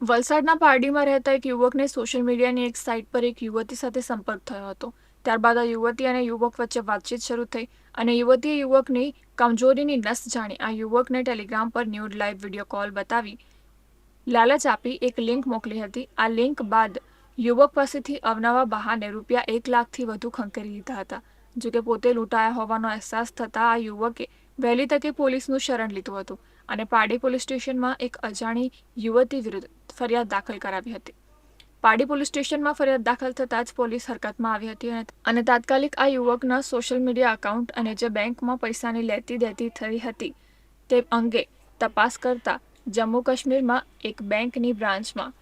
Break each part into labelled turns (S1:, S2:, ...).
S1: વલસાડના પારડીમાં રહેતા એક યુવકને સોશિયલ મીડિયાની એક સાઇટ પર એક યુવતી સાથે સંપર્ક થયો હતો. ત્યારબાદ આ યુવતી અને યુવક વચ્ચે વાતચીત શરૂ થઈ અને યુવતીએ યુવકની કમજોરીની નસ જાણી આ યુવકને ટેલિગ્રામ પર ન્યૂડ લાઈવ વીડિયો કોલ બતાવી લાલચ આપી એક લિંક મોકલી હતી. આ લિંક બાદ યુવક પાસેથી અવનવા બહાને રૂપિયા એક લાખથી વધુ ખંખેરી લીધા હતા. જોકે પોતે લૂંટાયા હોવાનો અહેસાસ થતાં આ યુવકે વહેલી તકે પોલીસનું શરણ લીધું હતું અને પારડી પોલીસ સ્ટેશનમાં એક અજાણી યુવતી વિરુદ્ધ ફરિયાદ દાખલ કરાવી હતી. પારડી પોલીસ સ્ટેશનમાં ફરિયાદ દાખલ થતાં જ પોલીસ હરકતમાં આવી હતી અને તાત્કાલિક આ યુવકના સોશિયલ મીડિયા એકાઉન્ટ અને જે બેંકમાં પૈસાની લેતી દેતી થઈ હતી તે અંગે તપાસ કરતા જમ્મુ કાશ્મીરમાં એક બેંકની બ્રાન્ચમાં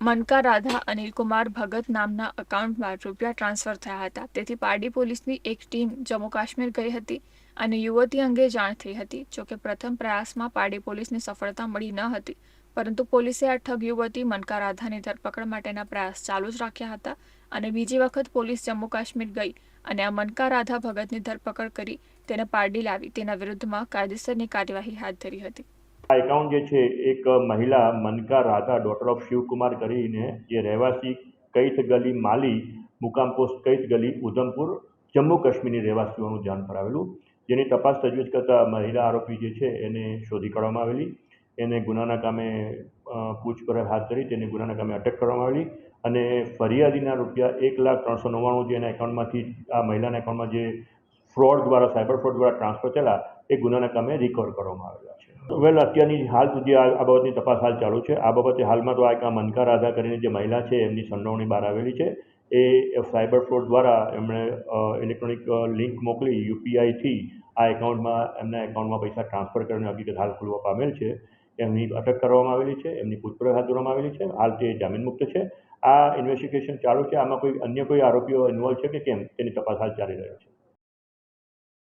S1: મનકા રાધા અનિલકુમાર ભગત નામના એકાઉન્ટમાં રૂપિયા ટ્રાન્સફર થયા હતા. તેથી પારડી પોલીસની એક ટીમ જમ્મુ કાશ્મીર ગઈ હતી અને યુવતી અંગે જાણ થઈ હતી. જોકે પ્રથમ પ્રયાસમાં પારડી પોલીસને સફળતા મળી ન હતી. પરંતુ પોલીસે આ ઠગ યુવતી મનકા રાધાની ધરપકડ માટેના પ્રયાસ ચાલુ જ રાખ્યા હતા અને બીજી વખત પોલીસ જમ્મુ કાશ્મીર ગઈ અને આ મનકા રાધા ભગતની ધરપકડ કરી તેને પારડી લાવી તેના વિરુદ્ધમાં કાયદેસરની કાર્યવાહી હાથ ધરી હતી.
S2: આ એકાઉન્ટ જે છે, એક મહિલા મનકા રાધા ડોટર ઓફ શિવકુમાર કરીને જે રહેવાસી કૈત ગલી માલી, મુકામ પોસ્ટ કૈત ગલી, ઉધમપુર, જમ્મુ કાશ્મીરની રહેવાસીઓનું ધ્યાન પર આવેલું જેની તપાસ તજવીજ કરતા મહિલા આરોપી જે છે, એને શોધી કાઢવામાં આવેલી. એને ગુનાના કામે પૂછપરછ હાથ ધરી તેને ગુનાના કામે અટક કરવામાં આવેલી અને ફરિયાદીના રૂપિયા એક લાખ ત્રણસો નવ્વાણું જે એના એકાઉન્ટમાંથી, આ મહિલાના એકાઉન્ટમાં જે ફ્રોડ દ્વારા, સાયબર ફ્રોડ દ્વારા ટ્રાન્સફર થયેલા, એ ગુનાના કામે રિકવર કરવામાં આવેલા છે. વેલ, અત્યારની હાલ સુધી આ બાબતની તપાસ હાલ ચાલુ છે. આ બાબતે હાલમાં તો આ એક આ મનકા રાધા કરીને જે મહિલા છે, એમની સંડોવણી બહાર આવેલી છે. એ સાયબર ફ્રોડ દ્વારા એમણે ઇલેક્ટ્રોનિક લિંક મોકલી યુપીઆઈથી આ એકાઉન્ટમાં, એમના એકાઉન્ટમાં પૈસા ટ્રાન્સફર કરીને હકીકત હાલ ખુલવા પામેલ છે. એમની અટક કરવામાં આવેલી છે, એમની પૂછપરછ હાથ ધરવામાં આવેલી છે, હાલ તે જામીન મુક્ત છે, આ ઇન્વેસ્ટિગેશન ચાલુ છે, આમાં કોઈ અન્ય કોઈ આરોપીઓ ઇન્વોલ્વ છે કે કેમ? તેની તપાસ હાલ ચાલી રહ્યો છે.